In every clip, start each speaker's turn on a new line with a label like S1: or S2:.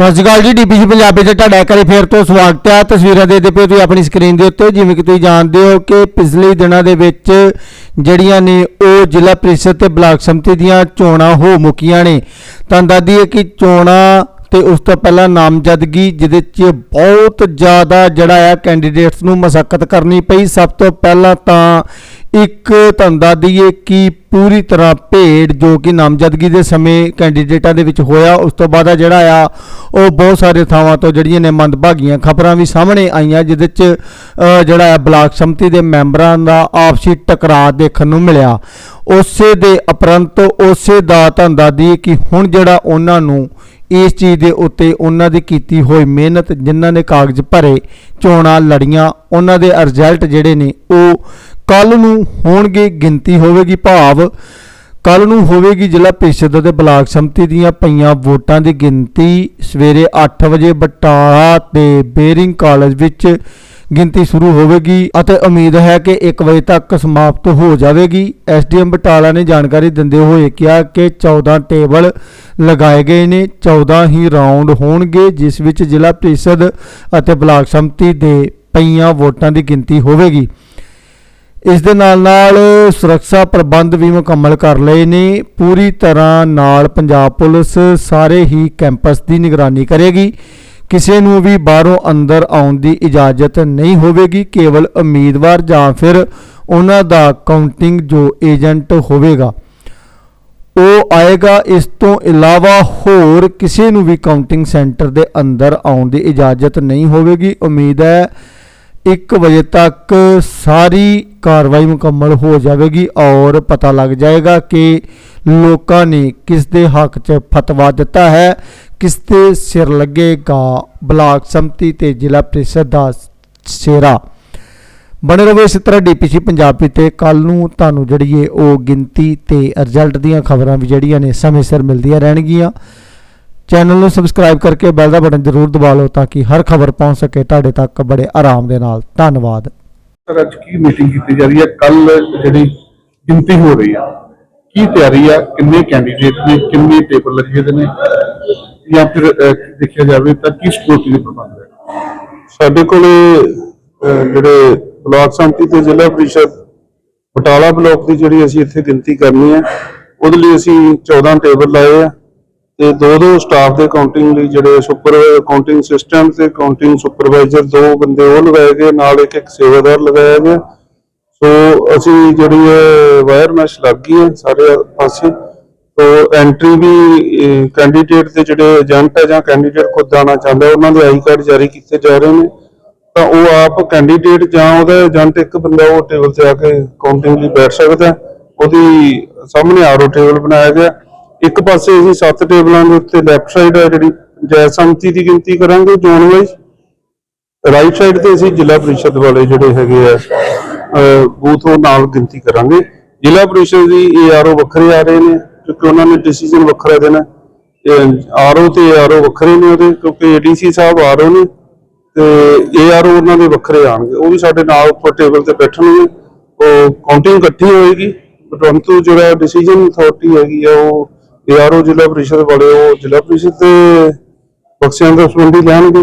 S1: ਸਤਿ ਸ਼੍ਰੀ ਅਕਾਲ ਜੀ ਡੀਪੀਸੀ ਪੰਜਾਬੀ ਤੇ ਤੁਹਾਡਾ ਇੱਕ ਵਾਰੀ ਫੇਰ ਤੋਂ ਸਵਾਗਤ ਹੈ। ਤਸਵੀਰਾਂ ਦੇਖਦੇ ਪਏ ਤੁਸੀਂ ਆਪਣੀ ਸਕਰੀਨ ਦੇ ਉੱਤੇ, ਜਿਵੇਂ ਕਿ ਤੁਸੀਂ ਜਾਣਦੇ ਹੋ ਕਿ ਪਿਛਲੇ ਦਿਨਾਂ ਦੇ ਵਿੱਚ ਜਿਹੜੀਆਂ ਨੇ ਉਹ ਜ਼ਿਲ੍ਹਾ ਪ੍ਰੀਸ਼ਦ ਤੇ ਬਲਾਕ ਸਮਿਤੀ ਦੀਆਂ ਚੋਣਾਂ ਹੋ ਮੁੱਕੀਆਂ ਨੇ। ਤਾਂ ਦੱਸਦੀ ਹੈ ਕਿ ਚੋਣਾਂ ਤੇ ਉਸ ਤੋਂ ਪਹਿਲਾਂ ਨਾਮਜ਼ਦਗੀ, ਜਿਹਦੇ 'ਚ ਬਹੁਤ ਜ਼ਿਆਦਾ ਜਿਹੜਾ ਆ ਕੈਂਡੀਡੇਟਸ ਨੂੰ ਮਸ਼ੱਕਤ ਕਰਨੀ ਪਈ। ਸਭ ਤੋਂ ਪਹਿਲਾਂ ਤਾਂ ਇੱਕ ਧੰਦਾ ਦੀਏ ਕਿ ਪੂਰੀ ਤਰ੍ਹਾਂ ਭੇੜ ਜੋ ਕਿ ਨਾਮਜ਼ਦਗੀ ਦੇ ਸਮੇਂ ਕੈਂਡੀਡੇਟਾਂ ਦੇ ਵਿੱਚ ਹੋਇਆ, ਉਸ ਤੋਂ ਬਾਅਦ ਜਿਹੜਾ ਆ, ਉਹ ਬਹੁਤ ਸਾਰੇ ਥਾਵਾਂ ਤੋਂ ਜਿਹੜੀਆਂ ਨੇ ਮੰਦਭਾਗੀਆਂ ਖਬਰਾਂ ਵੀ ਸਾਹਮਣੇ ਆਈਆਂ, ਜਿਹਦੇ 'ਚ ਜਿਹੜਾ ਆ ਬਲਾਕ ਸਮਿਤੀ ਦੇ ਮੈਂਬਰਾਂ ਦਾ ਆਪਸੀ ਟਕਰਾਅ ਦੇਖਣ ਨੂੰ ਮਿਲਿਆ। ਉਸੇ ਦੇ ਉਪਰੰਤ ਉਸੇ ਦਾ ਧੰਦਾ ਦੀ ਕਿ ਹੁਣ ਜਿਹੜਾ ਉਹਨਾਂ ਨੂੰ ਇਸ ਚੀਜ਼ ਦੇ ਉੱਤੇ ਉਹਨਾਂ ਦੀ ਕੀਤੀ ਹੋਈ ਮਿਹਨਤ, ਜਿਨ੍ਹਾਂ ਨੇ ਕਾਗਜ਼ ਭਰੇ, ਚੋਣਾਂ ਲੜੀਆਂ, ਉਹਨਾਂ ਦੇ ਰਿਜ਼ਲਟ ਜਿਹੜੇ ਨੇ, ਉਹ ਕੱਲ ਨੂੰ ਹੋਣਗੇ ਗਿਣਤੀ ਹੋਵੇਗੀ ਭਾਵ ਕੱਲ ਨੂੰ ਹੋਵੇਗੀ ਜ਼ਿਲ੍ਹਾ ਪ੍ਰੀਸ਼ਦ ਅਤੇ ਬਲਾਕ ਸੰਮਤੀ ਦੀਆਂ ਪਈਆਂ ਵੋਟਾਂ ਦੀ ਗਿਣਤੀ। ਸਵੇਰੇ 8 ਵਜੇ ਬਟਾਲਾ ਤੇ ਬੇਰਿੰਗ ਕਾਲਜ ਵਿੱਚ ਗਿਣਤੀ ਸ਼ੁਰੂ ਹੋਵੇਗੀ ਅਤੇ ਉਮੀਦ ਹੈ ਕਿ 1 ਵਜੇ ਤੱਕ ਸਮਾਪਤ ਹੋ ਜਾਵੇਗੀ। ਐਸਡੀਐਮ ਬਟਾਲਾ ਨੇ ਜਾਣਕਾਰੀ ਦਿੰਦੇ ਹੋਏ ਕਿਹਾ ਕਿ 14 ਟੇਬਲ ਲਗਾਏ ਗਏ ਨੇ 14 ਹੀ ਰਾਉਂਡ ਹੋਣਗੇ, ਜਿਸ ਵਿੱਚ ਜ਼ਿਲ੍ਹਾ ਪ੍ਰੀਸ਼ਦ ਅਤੇ ਬਲਾਕ ਸੰਮਤੀ ਦੇ ਪਈਆਂ ਵੋਟਾਂ ਦੀ ਗਿਣਤੀ ਹੋਵੇਗੀ। ਇਸ ਦੇ ਨਾਲ ਨਾਲ ਸੁਰੱਖਿਆ ਪ੍ਰਬੰਧ ਵੀ ਮੁਕੰਮਲ ਕਰ ਲਏ ਨੇ। ਪੂਰੀ ਤਰ੍ਹਾਂ ਨਾਲ ਪੰਜਾਬ ਪੁਲਿਸ ਸਾਰੇ ਹੀ ਕੈਂਪਸ ਦੀ ਨਿਗਰਾਨੀ ਕਰੇਗੀ। ਕਿਸੇ ਨੂੰ ਵੀ ਬਾਹਰੋਂ ਅੰਦਰ ਆਉਣ ਦੀ ਇਜਾਜ਼ਤ ਨਹੀਂ ਹੋਵੇਗੀ, ਕੇਵਲ ਉਮੀਦਵਾਰ ਜਾਂ ਫਿਰ ਉਹਨਾਂ ਦਾ ਕਾਊਂਟਿੰਗ ਜੋ ਏਜੰਟ ਹੋਵੇਗਾ। ਉਹ ਆਏਗਾ। ਇਸ ਤੋਂ ਇਲਾਵਾ ਹੋਰ ਕਿਸੇ ਨੂੰ ਵੀ ਕਾਊਂਟਿੰਗ ਸੈਂਟਰ ਦੇ ਅੰਦਰ ਆਉਣ ਦੀ ਇਜਾਜ਼ਤ ਨਹੀਂ ਹੋਵੇਗੀ। ਉਮੀਦ ਹੈ 1 ਵਜੇ ਤੱਕ ਸਾਰੀ ਕਾਰਵਾਈ ਮੁਕੰਮਲ ਹੋ ਜਾਵੇਗੀ ਔਰ ਪਤਾ ਲੱਗ ਜਾਏਗਾ ਕਿ ਲੋਕਾਂ ਨੇ ਕਿਸ ਦੇ ਹੱਕ 'ਚ ਫਤਵਾ ਦਿੱਤਾ ਹੈ, ਕਿਸ 'ਤੇ ਸਿਰ ਲੱਗੇਗਾ ਬਲਾਕ ਸੰਮਤੀ ਤੇ ਜ਼ਿਲ੍ਹਾ ਪ੍ਰੀਸ਼ਦ ਦਾ ਸੇਰਾ। ਬਣੇ ਰਹੋ ਇਸ ਤਰ੍ਹਾਂ ਡੀਪੀਸੀ ਪੰਜਾਬੀ ਤੇ। ਕੱਲ ਨੂੰ ਤੁਹਾਨੂੰ ਜਿਹੜੀ ਏ ਉਹ ਗਿਣਤੀ ਤੇ ਰਿਜ਼ਲਟ ਦੀਆਂ ਖਬਰਾਂ ਵੀ ਜਿਹੜੀਆਂ ਨੇ ਸਮੇਂ ਸਿਰ ਮਿਲਦੀਆਂ ਰਹਿਣਗੀਆਂ। ਚੈਨਲ ਨੂੰ ਸਬਸਕ੍ਰਾਈਬ ਕਰਕੇ ਬੈਲ ਦਾ ਬਟਨ ਜ਼ਰੂਰ ਦਬਾ ਲਓ ਤਾਂ ਕਿ ਹਰ ਖਬਰ ਪਹੁੰਚ ਸਕੇ। ਤੁਹਾਡੇ ਤੱਕ ਬੜੇ ਆਰਾਮ ਦੇ ਨਾਲ। ਧੰਨਵਾਦ।
S2: ਸਰ ਅੱਜ ਕੀ ਮੀਟਿੰਗ ਕੀਤੀ ਜਾ ਰਹੀ ਹੈ? ਕੱਲ ਜਿਹੜੀ ਗਿਣਤੀ ਹੋ ਰਹੀ ਹੈ ਕੀ ਤਿਆਰੀ ਆ? ਕਿੰਨੇ ਕੈਂਡੀਡੇਟ ਨੇ? ਕਿੰਨੇ ਪੇਪਰ ਲੱਗੇ ਦੇ ਨੇ? ਜਾਂ ਫਿਰ ਦੇਖਿਆ ਜਾਵੇ ਤਾਂ ਕੀ ਸਿਕਿਉਰਿਟੀ ਦੇ ਪ੍ਰਬੰਧ ਹੈ?
S3: ਸਾਡੇ ਕੋਲੇ ਜਿਹੜੇ ਬਲਾਕ ਸੰਮਤੀ ਤੇ ਜ਼ਿਲ੍ਹਾ ਪ੍ਰੀਸ਼ਦ ਬਟਾਲਾ ਬਲਾਕ ਦੀ ਜਿਹੜੀ ਅਸੀਂ ਇੱਥੇ ਗਿਣਤੀ ਕਰਨੀ ਹੈ ਉਹਦੇ ਲਈ ਅਸੀਂ 14 ਟੇਬਲ ਲਾਏ ਆ। ਤੇ ਦੋ ਦੋ ਸਟਾਫ ਦੇ ਕਾਊਂਟਿੰਗ ਲਈ ਜਿਹੜੇ ਸੁਪਰ ਕਾਊਂਟਿੰਗ ਸਿਸਟਮ ਤੇ ਕਾਊਂਟਿੰਗ ਸੁਪਰਵਾਈਜ਼ਰ ਦੋ ਬੰਦੇ ਉਹ ਲਗਾਏ ਗਏ, ਨਾਲ ਇੱਕ ਇੱਕ ਸੇਵਾਦਾਰ ਲਗਾਇਆ ਗਿਆ। ਸੋ ਅਸੀਂ ਜਿਹੜੀ ਹੈ ਵਾਇਰ ਮੈਸ਼ ਲੱਗ ਗਈ ਹੈ ਸਾਰੇ ਪਾਸੇ। ਤੋ ਐਂਟਰੀ ਵੀ ਕੈਂਡੀਡੇਟ ਦੇ ਜਿਹੜੇ ਏਜੰਟ ਹੈ ਜਾਂ ਕੈਂਡੀਡੇਟ ਖੁਦ ਆਉਣਾ ਚਾਹੁੰਦਾ, ਉਹਨਾਂ ਦੇ ਆਈ ਕਾਰਡ ਜਾਰੀ ਕੀਤੇ ਜਾ ਰਹੇ ਨੇ। ਤਾਂ ਉਹ ਆਪ ਕੈਂਡੀਡੇਟ ਜਾਂ ਉਹਦਾ ਏਜੰਟ ਇੱਕ ਬੰਦਾ ਉਹ ਟੇਬਲ ਤੇ ਆ ਕੇ ਕਾਊਂਟਿੰਗ ਲਈ ਬੈਠ ਸਕਦਾ। ਉਹਦੀ ਸਾਹਮਣੇ ਆਰਓ ਟੇਬਲ ਬਣਾਇਆ ਗਿਆ। ਇੱਕ ਪਾਸੇ ਅਸੀਂ ਸੱਤ ਟੇਬਲਾਂ ਦੇ ਉੱਤੇ ਲੈਫਟ ਸਾਈਡ ਹੈ ਜਿਹੜੀ ਪੰਚਾਇਤ ਸੰਮਤੀ ਦੀ ਗਿਣਤੀ ਕਰਾਂਗੇ ਜ਼ੋਨ ਵਾਈਜ਼ ਰਾਈਟ ਸਾਈਡ ਤੇ ਅਸੀਂ ਜ਼ਿਲ੍ਹਾ ਪ੍ਰੀਸ਼ਦ ਵਾਲੇ ਜਿਹੜੇ ਹੈਗੇ ਆ ਬੂਥ ਉਹ ਨਾਲ ਗਿਣਤੀ ਕਰਾਂਗੇ। ਜ਼ਿਲ੍ਹਾ ਪ੍ਰੀਸ਼ਦ ਦੀ ਏਆਰਓ ਵੱਖਰੇ ਆ ਰਹੇ ਨੇ, ਕਿਉਂਕਿ ਉਹਨਾਂ ਨੇ ਡਿਸੀਜਨ ਵੱਖਰਾ ਦੇਣਾ। ਆਰਓ ਤੇ ਏਆਰਓ ਵੱਖਰੇ ਨੇ ਉਹਦੇ, ਕਿਉਂਕਿ ਏਡੀਸੀ ਸਾਹਿਬ ਆਰਓ ਨੇ, ਤੇ ਏਆਰਓ ਉਹਨਾਂ ਦੇ ਵੱਖਰੇ ਆਣਗੇ ਉਹ ਵੀ ਸਾਡੇ ਨਾਲ ਉੱਪਰ ਟੇਬਲ ਤੇ ਬੈਠਣਗੇ। ਉਹ ਕਾਊਂਟਿੰਗ ਇਕੱਠੀ ਹੋਏਗੀ ਪਰੰਤੂ ਜਿਹੜਾ ਡਿਸੀਜਨ ਅਥਾਰਟੀ ਹੈਗੀ ਆ, ਉਹ ਏਆਰਓ ਜ਼ਿਲ੍ਹਾ ਪ੍ਰੀਸ਼ਦ ਵਾਲੇ ਉਹ ਜ਼ਿਲ੍ਹਾ ਪ੍ਰੀਸ਼ਦ ਦੇ ਬਖਸ਼ਿਆਂ ਦਾ ਸੰਬੰਧੀ ਲੈਣਗੇ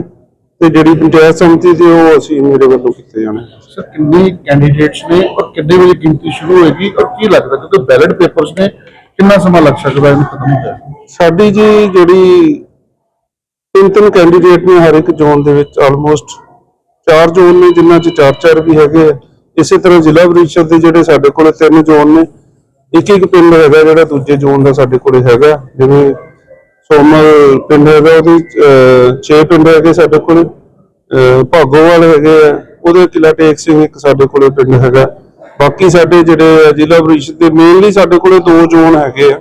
S3: ਤੇ ਜਿਹੜੀ ਪੰਚਾਇਤ ਸੰਮਤੀ ਤੇ ਉਹ ਅਸੀਂ ਮੇਰੇ ਵੱਲੋਂ ਕੀਤੇ ਜਾਣੇ।
S2: ਸਰ ਕਿੰਨੇ ਕੈਂਡੀਡੇਟਸ ਨੇ ਔਰ ਕਿੰਨੇ ਵਜੇ ਗਿਣਤੀ ਸ਼ੁਰੂ ਹੋਏਗੀ ਔਰ ਕੀ ਲੱਗਦਾ ਕਿਉਂਕਿ ਬੈਲਟ ਪੇਪਰਸ ਨੇ ਕਿੰਨਾ ਸਮਾਂ ਲੱਗ ਸਕਦਾ ਇਹਨੂੰ ਖਤਮ ਹੋ ਜਾਏ
S3: ਸਾਡੀ ਜੀ ਜਿਹੜੀ ਤਿੰਨ ਤਿੰਨ ਕੈਂਡੀਡੇਟ ਨੇ ਹਰ ਇੱਕ ਜ਼ੋਨ ਦੇ ਵਿੱਚ ਆਲਮੋਸਟ ਚਾਰ ਜ਼ੋਨ ਨੇ ਜਿਨ੍ਹਾਂ 'ਚ ਚਾਰ ਚਾਰ ਵੀ ਹੈਗੇ ਇਸੇ ਤਰ੍ਹਾਂ ਜ਼ਿਲ੍ਹਾ ਪਰਿਸ਼ਦ ਦੇ ਜਿਹੜੇ ਸਾਡੇ ਕੋਲੇ ਤਿੰਨ ਜ਼ੋਨ ਨੇ ਇੱਕ ਇੱਕ ਪਿੰਡ ਹੈਗਾ ਜਿਹੜਾ ਦੂਜੇ ਜ਼ੋਨ ਦਾ ਸਾਡੇ ਕੋਲੇ ਹੈਗਾ ਜਿਵੇਂ ਸੋਮਲ ਪਿੰਡ ਹੈਗਾ ਉਹਦੇ 6 ਪਿੰਡ ਹੈਗੇ ਸਾਡੇ ਕੋਲੇ ਭਾਗੋਵਾਲ ਹੈਗੇ ਆ ਉਹਦੇ ਕਿਲਾ ਟੇਕ ਸਿੰਘ ਇੱਕ ਸਾਡੇ ਕੋਲੇ ਪਿੰਡ ਹੈਗਾ। ਬਾਕੀ ਸਾਡੇ ਜਿਹੜੇ ਜ਼ਿਲ੍ਹਾ ਪਰਿਸ਼ਦ ਦੇ ਮੇਨਲੀ ਸਾਡੇ ਕੋਲੇ ਦੋ ਜ਼ੋਨ ਹੈਗੇ ਆ।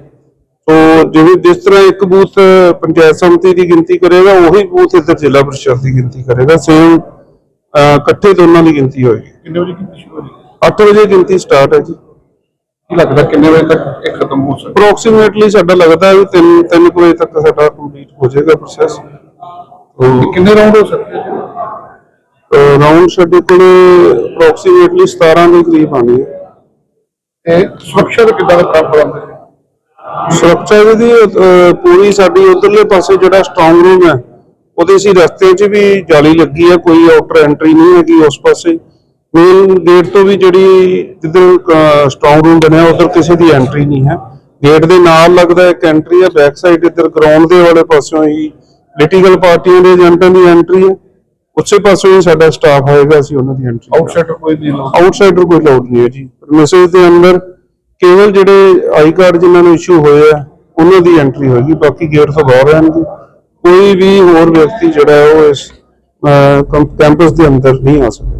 S3: ਸੋ ਜਿਵੇਂ ਜਿਸ ਤਰ੍ਹਾਂ ਇੱਕ ਬੂਥ ਪੰਚਾਇਤ ਸਮਿਤੀ ਦੀ ਗਿਣਤੀ ਕਰੇਗਾ ਉਹੀ ਬੂਥ ਇੱਧਰ ਜ਼ਿਲ੍ਹਾ ਪਰਿਸ਼ਦ ਦੀ ਗਿਣਤੀ ਕਰੇਗਾ। ਸੇਮ ਇਕੱਠੇ ਦੋਨਾਂ ਦੀ ਗਿਣਤੀ ਹੋਏਗੀ।
S2: ਕਿੰਨੇ ਵਜੇ ਗਿਣਤੀ ਸ਼ੁਰੂ ਹੋਏਗੀ?
S3: 8 ਵਜੇ ਗਿਣਤੀ ਸਟਾਰਟ ਹੈ ਜੀ।
S2: ਲੱਗਦਾ ਕਿੰਨੇ ਵਜੇ ਤੱਕ ਇਹ ਖਤਮ ਹੋ ਸਕਦਾ?
S3: ਅਪਰੋਕਸੀਮੇਟਲੀ ਸਾਡਾ ਲੱਗਦਾ ਹੈ ਵੀ 3 3 ਵਜੇ ਤੱਕ ਸਾਡਾ ਕੰਪਲੀਟ ਹੋ ਜਾਏਗਾ ਪ੍ਰੋਸੈਸ
S2: ਤੇ ਕਿੰਨੇ ਰਾਉਂਡ ਹੋ ਸਕਦੇ
S3: ਰਾਉਂਡ ਸਾਡੇ ਕੋਲੇ ਅਪਰੋਕਸੀਮੇਟਲੀ 17 ਦੇ ਕਰੀਬ ਆਣੀ ਹੈ
S2: ਇਹ ਸੁਰੱਖਿਆ ਦਾ ਕਿੱਦਾਂ ਦਾ ਕੰਮ ਕਰਾਂਗੇ
S3: ਸੁਰੱਖਿਆ ਦੀ ਪੂਰੀ ਸਾਡੀ ਉਧਰਲੇ ਪਾਸੇ ਜਿਹੜਾ ਸਟਰੋਂਗ ਰੂਮ ਹੈ ਉਹਦੇ ਸੀ ਰਸਤੇ 'ਚ ਵੀ ਜਾਲੀ ਲੱਗੀ ਹੈ ਕੋਈ ਆਊਟਰ ਐਂਟਰੀ ਨਹੀਂ ਹੈਗੀ ਉਸ ਪਾਸੇ। ਮੇਨ ਗੇਟ ਤੋਂ ਵੀ ਜਿਹੜੀ ਜਿੱਧਰ ਸਟਰੋਂਗ ਰੂਮ ਬਣਿਆ ਉਧਰ ਕਿਸੇ ਦੀ ਐਂਟਰੀ ਨਹੀਂ ਹੈ। ਗੇਟ ਦੇ ਨਾਲ ਲੱਗਦਾ ਇੱਕ ਐਂਟਰੀ ਹੈ ਬੈਕ ਸਾਈਡ ਇੱਧਰ ਗਰਾਊਂਡ ਦੇ ਵਾਲੇ ਪਾਸਿਓਂ ਹੀ ਪੋਲੀਟੀਕਲ ਪਾਰਟੀਆਂ ਦੇ ਏਜੰਟਾਂ ਦੀ ਐਂਟਰੀ ਹੈ। ਉਸੇ ਪਾਸੋਂ ਹੀ ਸਾਡਾ ਸਟਾਫ ਆਏਗਾ ਅਸੀਂ ਉਹਨਾਂ ਦੀ ਐਂਟਰੀ
S2: ਆਊਟਸਾਈਡਰ ਕੋਈ ਨਹੀਂ ਲਾਉਂਦਾ
S3: ਆਊਟਸਾਈਡਰ ਕੋਈ ਲੋਡ ਨਹੀਂ ਹੈ ਜੀ। ਮੈਸੇਜ ਦੇ ਅੰਦਰ ਕੇਵਲ ਜਿਹੜੇ ਆਈ ਕਾਰਡ ਜਿਨ੍ਹਾਂ ਨੂੰ ਇਸ਼ੂ ਹੋਏ ਆ ਉਹਨਾਂ ਦੀ ਐਂਟਰੀ ਹੋਏਗੀ ਬਾਕੀ ਗੇਟ ਤੋਂ ਬਾਹਰ ਰਹਿਣਗੇ। ਕੋਈ ਵੀ ਹੋਰ ਵਿਅਕਤੀ ਜਿਹੜਾ ਉਹ ਇਸ ਕੈਂਪਸ ਦੇ ਅੰਦਰ ਨਹੀਂ ਆ ਸਕਦਾ।